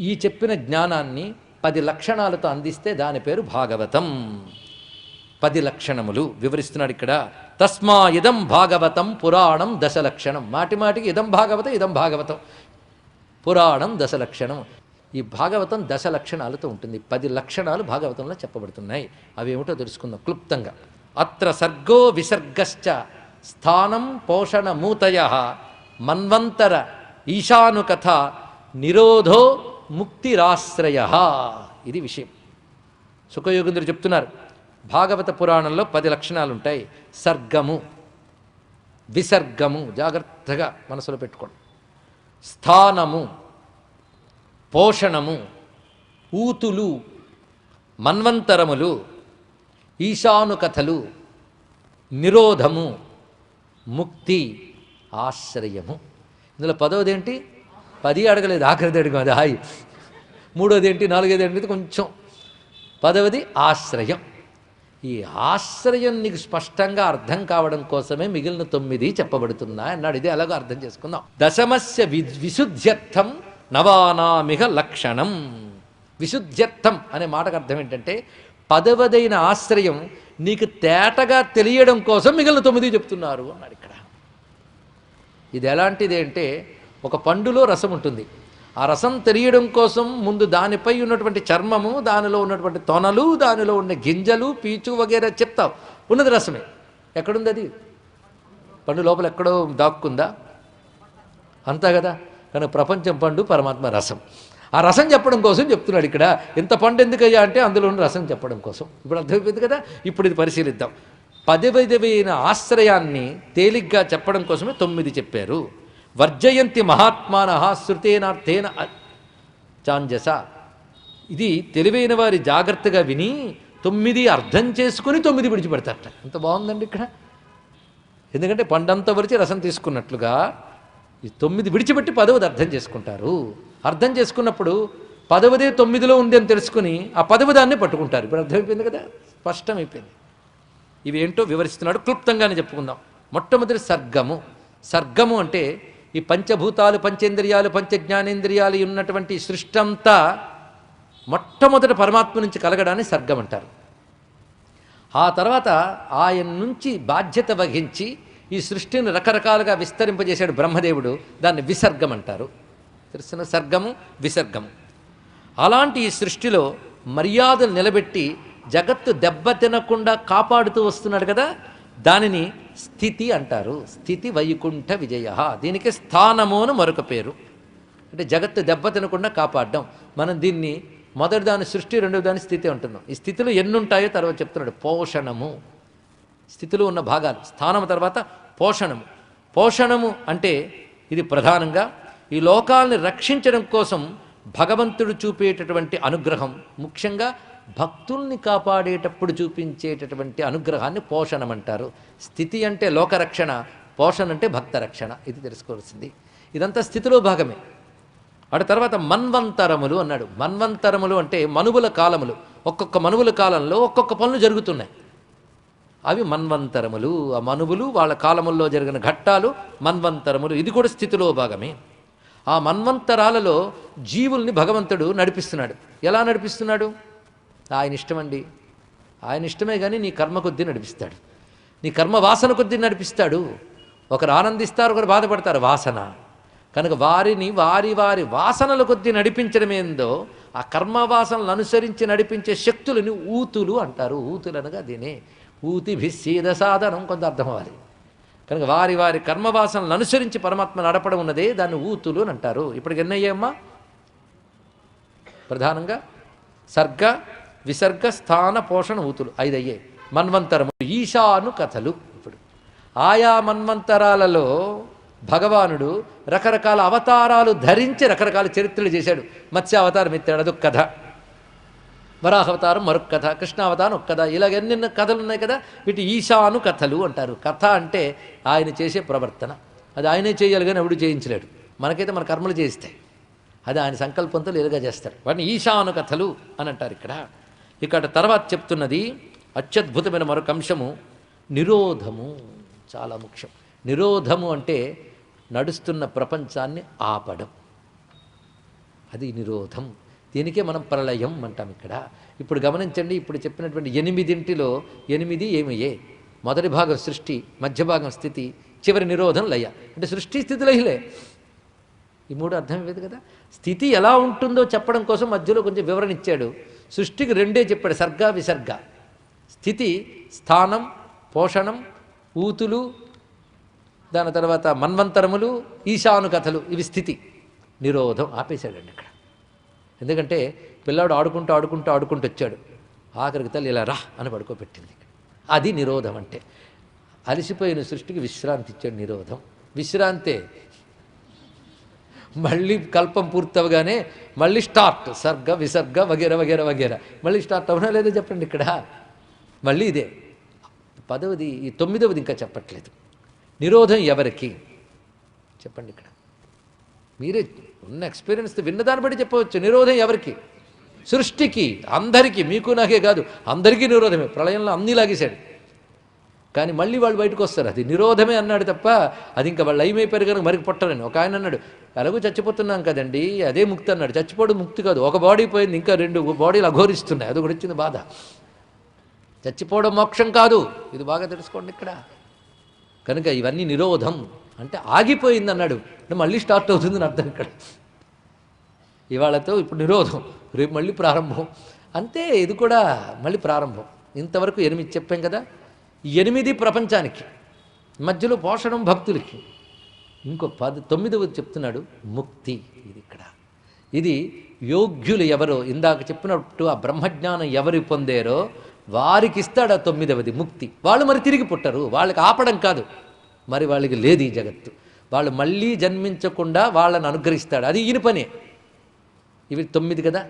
ఈ చెప్పిన జ్ఞానాన్ని పది లక్షణాలతో అందిస్తే దాని పేరు భాగవతం. పది లక్షణములు వివరిస్తున్నాడు ఇక్కడ. తస్మా ఇదం భాగవతం పురాణం దశలక్షణం. మాటి మాటికి ఇదం భాగవతం ఇదం భాగవతం. పురాణం దశలక్షణం. ఈ భాగవతం దశ లక్షణాలతో ఉంటుంది. పది లక్షణాలు భాగవతంలో చెప్పబడుతున్నాయి. అవి ఏమిటో తెలుసుకుందాం క్లుప్తంగా. అత్ర సర్గో విసర్గశ్చ స్థానం పోషణ మూతయ మన్వంతర ఈశానుకథ నిరోధో ముక్తిరాశ్రయ ఇది విషయం. సుఖయోగేంద్రుడు చెప్తున్నారు. భాగవత పురాణంలో పది లక్షణాలు ఉంటాయి సర్గము విసర్గము జాగ్రత్తగా మనసులో పెట్టుకోండి. స్థానము పోషణము ఊతులు మన్వంతరములు ఈశానుకథలు నిరోధము ముక్తి ఆశ్రయము. ఇందులో పదవదేంటి? పది అడగలేదు ఆఖరిది అడిగాం అది హాయి. మూడోది ఏంటి నాలుగోది ఏంటి కొంచెం. పదవది ఆశ్రయం. ఈ ఆశ్రయం నీకు స్పష్టంగా అర్థం కావడం కోసమే మిగిలిన తొమ్మిది చెప్పబడుతున్నాయి అన్నాడు. ఇది ఎలాగో అర్థం చేసుకుందాం. దశమస్య వి విశుద్ధ్యర్థం నవానామిహ లక్షణం. విశుద్ధ్యర్థం అనే మాటకు అర్థం ఏంటంటే పదవదైన ఆశ్రయం నీకు తేటగా తెలియడం కోసం మిగిలిన తొమ్మిది చెప్తున్నారు అన్నాడు ఇక్కడ. ఇది ఎలాంటిది అంటే ఒక పండులో రసం ఉంటుంది. ఆ రసం తెలియడం కోసం ముందు దానిపై ఉన్నటువంటి చర్మము దానిలో ఉన్నటువంటి తొనలు దానిలో ఉన్న గింజలు పీచు వగేరా చెప్తావు. ఉన్నది రసమే. ఎక్కడుంది అది? పండు లోపల ఎక్కడో దాక్కుందా? అంతా కదా. కానీ ప్రపంచం పండు పరమాత్మ రసం. ఆ రసం చెప్పడం కోసం చెప్తున్నాడు ఇక్కడ. ఇంత పండు ఎందుకయ్యా అంటే అందులో ఉన్న రసం చెప్పడం కోసం. ఇప్పుడు అర్థమైపోయింది కదా? ఇప్పుడు ఇది పరిశీలిద్దాం. పదవిదమైన ఆశ్రయాన్ని తేలిగ్గా చెప్పడం కోసమే తొమ్మిది చెప్పారు. వర్జయంతి మహాత్మాన శృతేనార్థేన చాంజస. ఇది తెలివైన వారి జాగ్రత్తగా విని తొమ్మిది అర్థం చేసుకుని తొమ్మిది విడిచిపెడతారట. ఎంత బాగుందండి ఇక్కడ. ఎందుకంటే పండంతా వరిచి రసం తీసుకున్నట్లుగా ఈ తొమ్మిది విడిచిపెట్టి పదవది అర్థం చేసుకుంటారు. అర్థం చేసుకున్నప్పుడు పదవదే తొమ్మిదిలో ఉంది అని తెలుసుకుని ఆ పదవి దాన్ని పట్టుకుంటారు. ఇప్పుడు అర్థమైపోయింది కదా? స్పష్టమైపోయింది. ఇవేంటో వివరిస్తున్నాడు. క్లుప్తంగానే చెప్పుకుందాం. మొట్టమొదటి సర్గము. సర్గము అంటే ఈ పంచభూతాలు పంచేంద్రియాలు పంచజ్ఞానేంద్రియాలు ఉన్నటువంటి సృష్టి అంతా మొట్టమొదటి పరమాత్మ నుంచి కలగడాన్ని సర్గం అంటారు. ఆ తర్వాత ఆయన నుంచి బాధ్యత వహించి ఈ సృష్టిని రకరకాలుగా విస్తరింపజేశాడు బ్రహ్మదేవుడు దాన్ని విసర్గం అంటారు. తెలిసిన సర్గము విసర్గము. అలాంటి ఈ సృష్టిలో మర్యాదలు నిలబెట్టి జగత్తు దెబ్బ తినకుండా కాపాడుతూ వస్తున్నాడు కదా దానిని స్థితి అంటారు. స్థితి వైకుంఠ విజయ. దీనికి స్థానము అని మరొక పేరు. అంటే జగత్తు దెబ్బ తినకుండా కాపాడడం. మనం దీన్ని మొదటి దాని సృష్టి రెండవ దాని స్థితి అంటున్నాం. ఈ స్థితిలో ఎన్ని ఉంటాయో తర్వాత చెప్తున్నాడు. పోషణము. స్థితిలో ఉన్న భాగాలు. స్థానం తర్వాత పోషణము. పోషణము అంటే ఇది ప్రధానంగా ఈ లోకాల్ని రక్షించడం కోసం భగవంతుడు చూపేటటువంటి అనుగ్రహం. ముఖ్యంగా భక్తుల్ని కాపాడేటప్పుడు చూపించేటటువంటి అనుగ్రహాన్ని పోషణం అంటారు. స్థితి అంటే లోకరక్షణ పోషణ అంటే భక్త రక్షణ ఇది తెలుసుకోవాల్సింది. ఇదంతా స్థితిలో భాగమే. వాటి తర్వాత మన్వంతరములు అన్నాడు. మన్వంతరములు అంటే మనువుల కాలములు. ఒక్కొక్క మనువుల కాలంలో ఒక్కొక్క పనులు జరుగుతున్నాయి. అవి మన్వంతరములు. ఆ మనువులు వాళ్ళ కాలముల్లో జరిగిన ఘట్టాలు మన్వంతరములు. ఇది కూడా స్థితిలో భాగమే. ఆ మన్వంతరాలలో జీవుల్ని భగవంతుడు నడిపిస్తున్నాడు. ఎలా నడిపిస్తున్నాడు? ఆయన ఇష్టమండి. ఆయన ఇష్టమే కానీ నీ కర్మ కొద్దీ నడిపిస్తాడు. నీ కర్మ వాసన కొద్దీ నడిపిస్తాడు. ఒకరు ఆనందిస్తారు ఒకరు బాధపడతారు వాసన. కనుక వారిని వారి వారి వాసనల కొద్దీ నడిపించడమేందో ఆ కర్మ వాసనలు అనుసరించి నడిపించే శక్తులని ఊతులు అంటారు. ఊతులు అనగా దీనే ఊతి భిస్సీద సాధనం కొంత అర్థం అవ్వాలి. కనుక వారి వారి కర్మవాసనలను అనుసరించి పరమాత్మ నడపడం ఉన్నదే దాన్ని ఊతులు అని అంటారు. ఇప్పటికి ఎన్నయ్యామ్మా ప్రధానంగా? సర్గ? విసర్గ స్థాన పోషణ ఊతులు ఐదు అయ్యాయి మన్వంతరము ఈశాను కథలు ఇప్పుడు. ఆయా మన్వంతరాలలో భగవానుడు రకరకాల అవతారాలు ధరించి రకరకాల చరిత్రలు చేశాడు. మత్స్య అవతారం ఎత్తాడు అదొక కథ. వరాహవతారం మరొక కథ కృష్ణావతారం ఒక కథ ఇలాగ ఎన్నెన్న కథలు ఉన్నాయి కదా వీటి ఈశాను కథలు అంటారు. కథ అంటే ఆయన చేసే ప్రవర్తన. అది ఆయనే చేయాలి కానీ ఎవడు చేయించలేడు. మనకైతే మన కర్మలు చేయిస్తాయి. అది ఆయన సంకల్పంతో ఇలాగ చేస్తారు. వాటిని ఈశాను కథలు అని అంటారు ఇక్కడ. ఇక్కడ తర్వాత చెప్తున్నది అత్యద్భుతమైన మరొక అంశము నిరోధము చాలా ముఖ్యం. నిరోధము అంటే నడుస్తున్న ప్రపంచాన్ని ఆపడం. అది నిరోధం. దీనికే మనం ప్రళయం అంటాం ఇక్కడ. ఇప్పుడు గమనించండి ఇప్పుడు చెప్పినటువంటి ఎనిమిదింటిలో ఎనిమిది ఏమయ్యే మొదటి భాగం సృష్టి మధ్య భాగం స్థితి చివరి నిరోధం లయ. అంటే సృష్టి స్థితి లయలే. ఈ మూడు అర్థం ఇవ్వదు కదా? స్థితి ఎలా ఉంటుందో చెప్పడం కోసం మధ్యలో కొంచెం వివరణ ఇచ్చాడు. సృష్టికి రెండే చెప్పాడు సర్గ విసర్గ. స్థితి స్థానం పోషణం ఊతులు దాని తర్వాత మన్వంతరములు ఈశాను కథలు ఇవి స్థితి. నిరోధం ఆపేశాడండి ఇక్కడ. ఎందుకంటే పిల్లాడు ఆడుకుంటూ ఆడుకుంటూ ఆడుకుంటూ వచ్చాడు. ఆఖరికి తల్లి ఇలా రా అని పడుకోబెట్టింది అది నిరోధం అంటే. అలసిపోయిన సృష్టికి విశ్రాంతి ఇచ్చాడు నిరోధం. విశ్రాంతే మళ్ళీ కల్పం పూర్తవగానే మళ్ళీ స్టార్ట్ సర్గ విసర్గ వగేర వగేర వగేర. మళ్ళీ స్టార్ట్ అవునా లేదో చెప్పండి ఇక్కడ? మళ్ళీ ఇదే. పదవది ఈ తొమ్మిదవది ఇంకా చెప్పట్లేదు. నిరోధం ఎవరికి? చెప్పండి ఇక్కడ. మీరే ఉన్న ఎక్స్పీరియన్స్ విన్నదాన్ని బట్టి చెప్పవచ్చు. నిరోధం ఎవరికి? సృష్టికి అందరికీ. మీకు నాకే కాదు అందరికీ నిరోధమే. ప్రళయంలో అన్నీ లాగేశాడు. కానీ మళ్ళీ వాళ్ళు బయటకు వస్తారు. అది నిరోధమే అన్నాడు తప్ప అది ఇంకా వాళ్ళు అయిపోయారు కనుక మరికి పుట్టరని ఒక ఆయన అన్నాడు ఎలాగో చచ్చిపోతున్నాం కదండి. అదే ముక్తి అన్నాడు. చచ్చిపోవడం ముక్తి కాదు. ఒక బాడీ పోయింది ఇంకా రెండు బాడీలు అఘోరిస్తున్నాయి. అది కూడా వచ్చింది బాధ. చచ్చిపోవడం మోక్షం కాదు. ఇది బాగా తెలుసుకోండి ఇక్కడ. కనుక ఇవన్నీ నిరోధం. అంటే ఆగిపోయింది అన్నాడు. మళ్ళీ స్టార్ట్ అవుతుందని అర్థం ఇక్కడ. ఇవాళతో ఇప్పుడు నిరోధం. రేపు మళ్ళీ ప్రారంభం. అంతే ఇది కూడా మళ్ళీ ప్రారంభం. ఇంతవరకు ఎనిమిది చెప్పాం కదా. ఎనిమిది ప్రపంచానికి. మధ్యలో పోషణం భక్తులకి. ఇంకో పద తొమ్మిదవది చెప్తున్నాడు ముక్తి. ఇది ఇక్కడ. ఇది యోగ్యులు ఎవరో ఇందాక చెప్పినట్టు ఆ బ్రహ్మజ్ఞానం ఎవరు పొందారో వారికి ఇస్తాడు ఆ తొమ్మిదవది ముక్తి. వాళ్ళు మరి తిరిగి పుట్టరు వాళ్ళకి ఆపడం కాదు. మరి వాళ్ళకి లేదు ఈ జగత్తు. వాళ్ళు మళ్ళీ జన్మించకుండా వాళ్ళని అనుగ్రహిస్తాడు. అది ఈయన పనే. ఇవి తొమ్మిది కదా?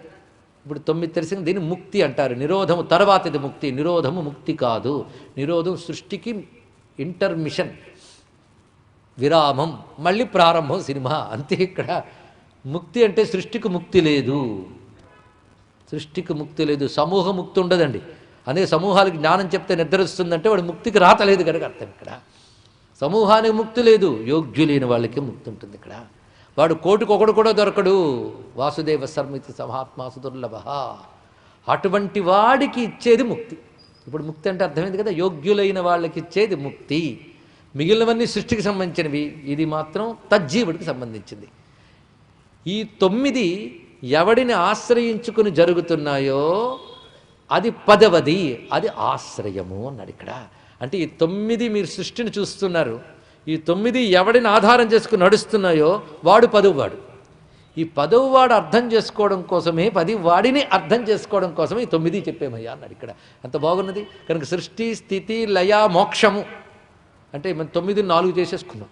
ఇప్పుడు తొమ్మిది తెలిసిన దీన్ని ముక్తి అంటారు. నిరోధము తర్వాత ఇది ముక్తి. నిరోధము ముక్తి కాదు. నిరోధం సృష్టికి ఇంటర్మిషన్ విరామం మళ్ళీ ప్రారంభం సినిమా. అంతే ఇక్కడ. ముక్తి అంటే సృష్టికి ముక్తి లేదు. సృష్టికి ముక్తి లేదు. సమూహ ముక్తి ఉండదండి. అనే సమూహాలకు జ్ఞానం చెప్తే నిద్రిస్తుందంటే వాడు ముక్తికి రాతలేదు కనుక అర్థం ఇక్కడ. సమూహానికి ముక్తి లేదు. యోగ్యులైన వాళ్ళకి ముక్తి ఉంటుంది ఇక్కడ. వాడు కోటికి ఒకడు కూడా దొరకడు. వాసుదేవ సర్మితి సమాత్మాసు దుర్లభ అటువంటి వాడికి ఇచ్చేది ముక్తి. ఇప్పుడు ముక్తి అంటే అర్థమైంది కదా? యోగ్యులైన వాళ్ళకి ఇచ్చేది ముక్తి. మిగిలినవన్నీ సృష్టికి సంబంధించినవి. ఇది మాత్రం తజ్జీవుడికి సంబంధించింది. ఈ తొమ్మిది ఎవడిని ఆశ్రయించుకుని జరుగుతున్నాయో అది పదవది అది ఆశ్రయము అన్నాడు ఇక్కడ. అంటే ఈ తొమ్మిది మీరు సృష్టిని చూస్తున్నారు. ఈ తొమ్మిది ఎవడిని ఆధారం చేసుకుని నడుస్తున్నాయో వాడు పదువువాడు. ఈ పదవువాడు అర్థం చేసుకోవడం కోసమే పది వాడిని అర్థం చేసుకోవడం కోసమే ఈ తొమ్మిది చెప్పేమయ్యా అన్నాడు ఇక్కడ. అంత బాగున్నది. కనుక సృష్టి స్థితి లయ మోక్షము. అంటే మనం తొమ్మిది నాలుగు చేసేసుకున్నాం.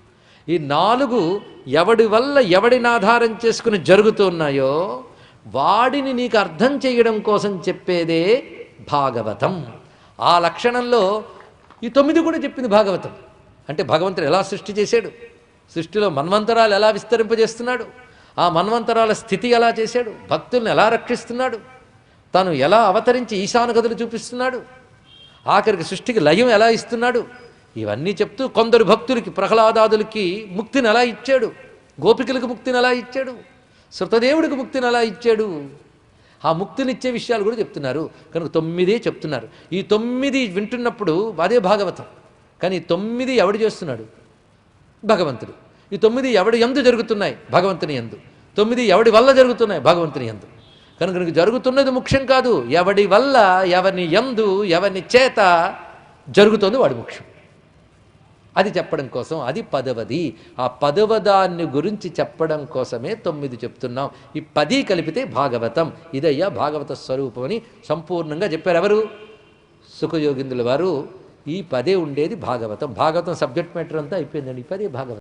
ఈ నాలుగు ఎవడి వల్ల ఎవడిని ఆధారం చేసుకుని జరుగుతున్నాయో వాడిని నీకు అర్థం చేయడం కోసం చెప్పేదే భాగవతం. ఆ లక్షణంలో ఈ తొమ్మిది కూడా చెప్పింది భాగవతం. అంటే భగవంతుడు ఎలా సృష్టి చేశాడు? సృష్టిలో మన్వంతరాలు ఎలా విస్తరింపజేస్తున్నాడు? ఆ మన్వంతరాల స్థితి ఎలా చేశాడు? భక్తుల్ని ఎలా రక్షిస్తున్నాడు? తను ఎలా అవతరించి ఈశాన చూపిస్తున్నాడు? ఆఖరికి సృష్టికి లయం ఎలా ఇస్తున్నాడు? ఇవన్నీ చెప్తూ కొందరు భక్తులకి ప్రహ్లాదాదులకి ముక్తిని ఎలా ఇచ్చాడు? గోపికలకు ముక్తిని ఎలా ఇచ్చాడు? శృతదేవుడికి ముక్తిని ఎలా ఇచ్చాడు? ఆ ముక్తినిచ్చే విషయాలు కూడా చెప్తున్నారు. కనుక తొమ్మిదే చెప్తున్నారు. ఈ తొమ్మిది వింటున్నప్పుడు అదే భాగవతం. కానీ తొమ్మిది ఎవడు చేస్తున్నాడు? భగవంతుడు. ఈ తొమ్మిది ఎవడి ఎందు జరుగుతున్నాయి? భగవంతుని ఎందు తొమ్మిది ఎవడి వల్ల జరుగుతున్నాయి? భగవంతుని ఎందు కనుక నీకు జరుగుతున్నది ముఖ్యం కాదు. ఎవడి వల్ల ఎవరిని ఎందు ఎవరిని చేత జరుగుతుంది వాడి ముఖ్యం. అది చెప్పడం కోసం అది పదవది. ఆ పదవదాన్ని గురించి చెప్పడం కోసమే తొమ్మిది చెప్తున్నాం. ఈ పది కలిపితే భాగవతం. ఇదయ్యా భాగవత స్వరూపం అని సంపూర్ణంగా చెప్పారు ఎవరు సుఖయోగిందుల వారు. ఈ పదే ఉండేది భాగవతం. భాగవతం సబ్జెక్ట్ మ్యాటర్ అంతా అయిపోయిందండి. ఈ పదే భాగవతం.